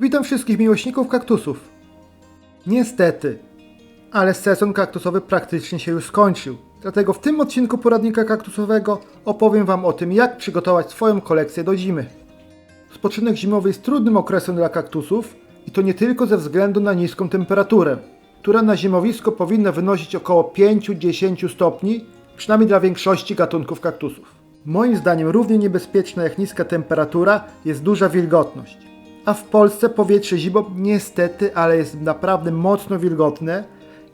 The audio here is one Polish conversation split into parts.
Witam wszystkich miłośników kaktusów. Niestety, ale sezon kaktusowy praktycznie się już skończył. Dlatego w tym odcinku poradnika kaktusowego opowiem Wam o tym, jak przygotować swoją kolekcję do zimy. Spoczynek zimowy jest trudnym okresem dla kaktusów i to nie tylko ze względu na niską temperaturę, która na zimowisko powinna wynosić około 5-10 stopni, przynajmniej dla większości gatunków kaktusów. Moim zdaniem równie niebezpieczna jak niska temperatura jest duża wilgotność. A w Polsce powietrze zimą niestety, ale jest naprawdę mocno wilgotne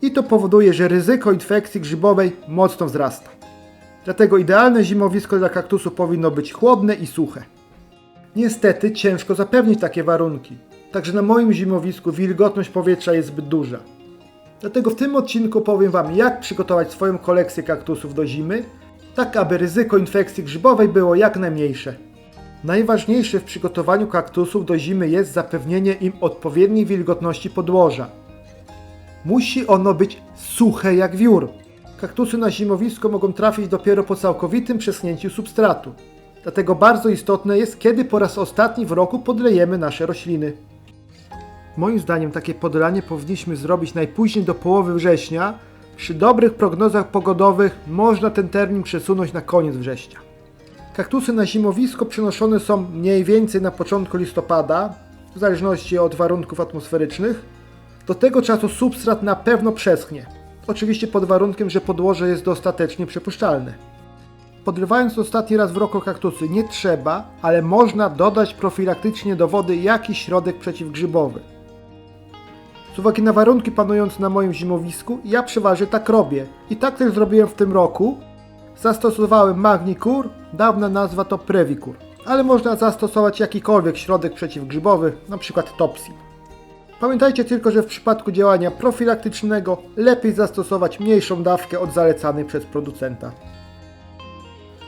i to powoduje, że ryzyko infekcji grzybowej mocno wzrasta. Dlatego idealne zimowisko dla kaktusu powinno być chłodne i suche. Niestety ciężko zapewnić takie warunki, także na moim zimowisku wilgotność powietrza jest zbyt duża. Dlatego w tym odcinku powiem Wam, jak przygotować swoją kolekcję kaktusów do zimy, tak aby ryzyko infekcji grzybowej było jak najmniejsze. Najważniejsze w przygotowaniu kaktusów do zimy jest zapewnienie im odpowiedniej wilgotności podłoża. Musi ono być suche jak wiór. Kaktusy na zimowisko mogą trafić dopiero po całkowitym przeschnięciu substratu. Dlatego bardzo istotne jest, kiedy po raz ostatni w roku podlejemy nasze rośliny. Moim zdaniem takie podlanie powinniśmy zrobić najpóźniej do połowy września. Przy dobrych prognozach pogodowych można ten termin przesunąć na koniec września. Kaktusy na zimowisko przenoszone są mniej więcej na początku listopada, w zależności od warunków atmosferycznych. Do tego czasu substrat na pewno przeschnie. Oczywiście pod warunkiem, że podłoże jest dostatecznie przepuszczalne. Podlewając ostatni raz w roku kaktusy nie trzeba, ale można dodać profilaktycznie do wody jakiś środek przeciwgrzybowy. Z uwagi na warunki panujące na moim zimowisku, ja przeważnie tak robię. I tak też zrobiłem w tym roku. Zastosowałem Magnicur, dawna nazwa to Previcur, ale można zastosować jakikolwiek środek przeciwgrzybowy, np. Topsin. Pamiętajcie tylko, że w przypadku działania profilaktycznego lepiej zastosować mniejszą dawkę od zalecanej przez producenta.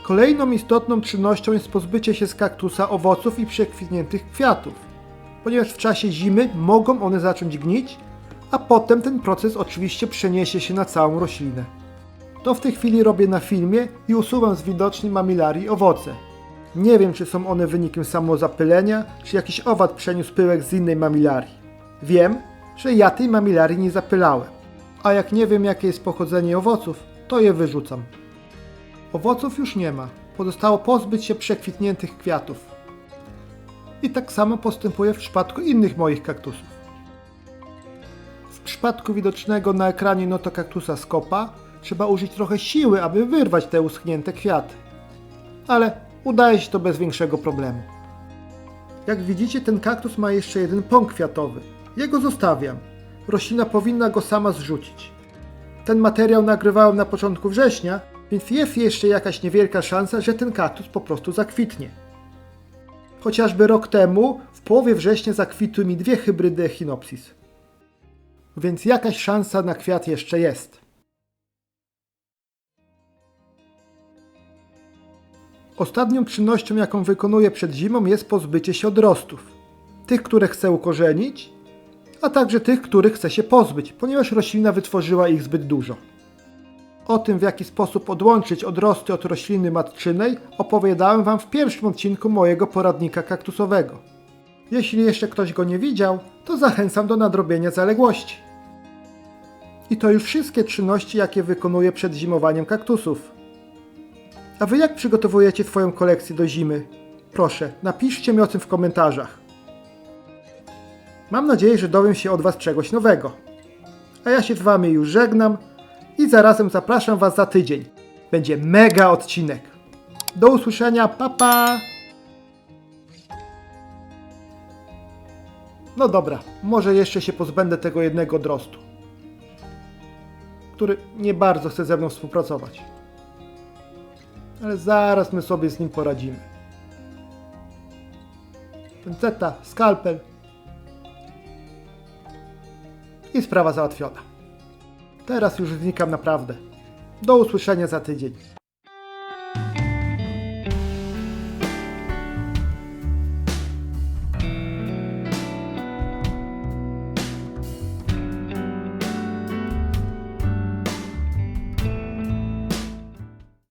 Kolejną istotną czynnością jest pozbycie się z kaktusa owoców i przekwitniętych kwiatów, ponieważ w czasie zimy mogą one zacząć gnić, a potem ten proces oczywiście przeniesie się na całą roślinę. To w tej chwili robię na filmie i usuwam z widoczni mamilarii owoce. Nie wiem, czy są one wynikiem samozapylenia, czy jakiś owad przeniósł pyłek z innej mamilarii. Wiem, że ja tej mamilarii nie zapylałem, a jak nie wiem, jakie jest pochodzenie owoców, to je wyrzucam. Owoców już nie ma, pozostało pozbyć się przekwitniętych kwiatów. I tak samo postępuję w przypadku innych moich kaktusów. W przypadku widocznego na ekranie notokaktusa skopa trzeba użyć trochę siły, aby wyrwać te uschnięte kwiaty. Ale udaje się to bez większego problemu. Jak widzicie, ten kaktus ma jeszcze jeden pąk kwiatowy. Jego zostawiam. Roślina powinna go sama zrzucić. Ten materiał nagrywałem na początku września, więc jest jeszcze jakaś niewielka szansa, że ten kaktus po prostu zakwitnie. Chociażby rok temu, w połowie września zakwitły mi dwie hybrydy Echinopsis. Więc jakaś szansa na kwiat jeszcze jest. Ostatnią czynnością, jaką wykonuję przed zimą, jest pozbycie się odrostów. Tych, które chcę ukorzenić, a także tych, których chcę się pozbyć, ponieważ roślina wytworzyła ich zbyt dużo. O tym, w jaki sposób odłączyć odrosty od rośliny matczynej, opowiadałem Wam w pierwszym odcinku mojego poradnika kaktusowego. Jeśli jeszcze ktoś go nie widział, to zachęcam do nadrobienia zaległości. I to już wszystkie czynności, jakie wykonuję przed zimowaniem kaktusów. A Wy jak przygotowujecie Twoją kolekcję do zimy? Proszę, napiszcie mi o tym w komentarzach. Mam nadzieję, że dowiem się od Was czegoś nowego. A ja się z Wami już żegnam i zarazem zapraszam Was za tydzień. Będzie mega odcinek. Do usłyszenia, papa! Pa. No dobra, może jeszcze się pozbędę tego jednego drostu, który nie bardzo chce ze mną współpracować. Ale zaraz my sobie z nim poradzimy. Pinceta, skalpel i sprawa załatwiona. Teraz już znikam naprawdę. Do usłyszenia za tydzień.